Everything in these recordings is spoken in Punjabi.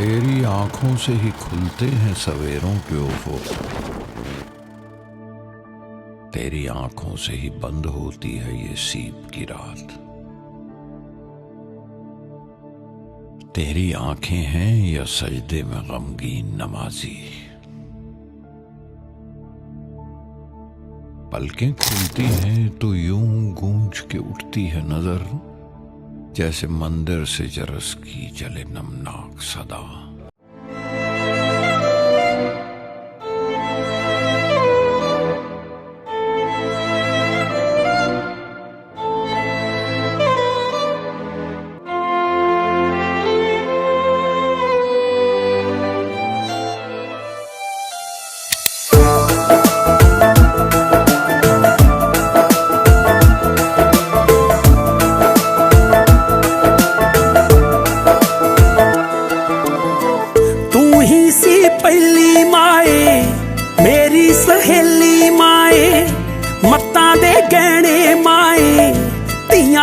تیری آنکھوں سے ہی کھلتے ہیں سویروں کے افق تیری آنکھوں سے ہی بند ہوتی ہے یہ سیپ کی رات۔ تیری آنکھیں ہیں یا سجدے میں غمگین نمازی۔ پلکیں کھلتی ہیں تو یوں گونج کے اٹھتی ہے نظر۔ जैसे मंदिर से जरस की जले नमनाक सदा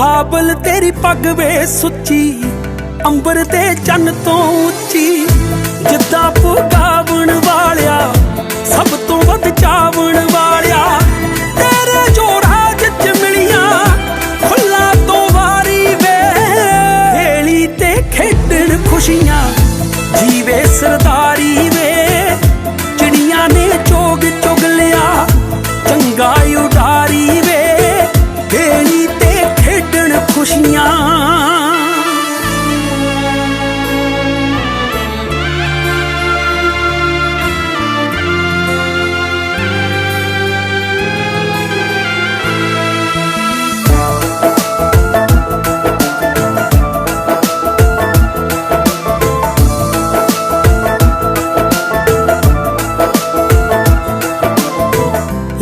ਬਾਬਲ ਤੇਰੀ ਪੱਗ ਵੇ ਸੁੱਚੀ ਅੰਬਰ ਤੇ ਚੰਨ ਤੋਂ ਉੱਚੀ ਜਿੱਦਾਂ ਪੁਗਾਵਣ ਖੇਡਣ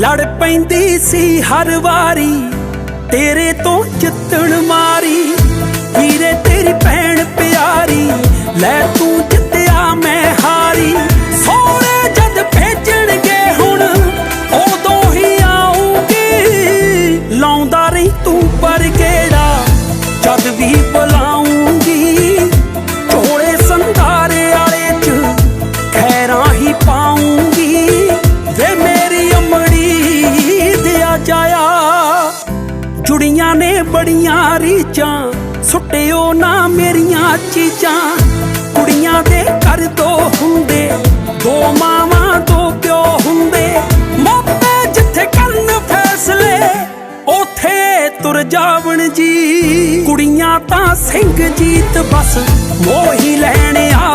ਲੜ ਪੈਂਦੀ ਸੀ ਹਰ ਵਾਰੀ। ਤੇਰੇ ਤੋਂ ਜਿੱਤਣ ਮਾਰੀ ਵੀਰੇ ਤੇਰੀ ਭੈਣ ਪਿਆਰੀ ਲੈ ਕੁੜੀਆਂ ਨੇ ਬੜੀਆਂ ਰੀਚਾਂ ਸੁੱਟਿਓ ਨਾ ਮੇਰੀਆਂ ਚੀਜ਼ਾਂ। ਕੁੜੀਆਂ ਦੇ ਘਰ ਦੋ ਹੁੰਦੇ, ਦੋ ਮਾਵਾਂ, ਦੋ ਪਿਓ ਹੁੰਦੇ। ਮਾਪੇ ਜਿੱਥੇ ਕਰਨ ਫੈਸਲੇ, ਉਥੇ ਤੁਰ ਜਾਵਣ ਜੀ। ਕੁੜੀਆਂ ਤਾਂ ਸਿੰਘ ਜੀਤ ਬਸ ਮੋਹੀ ਲੈਣ ਆਵਣ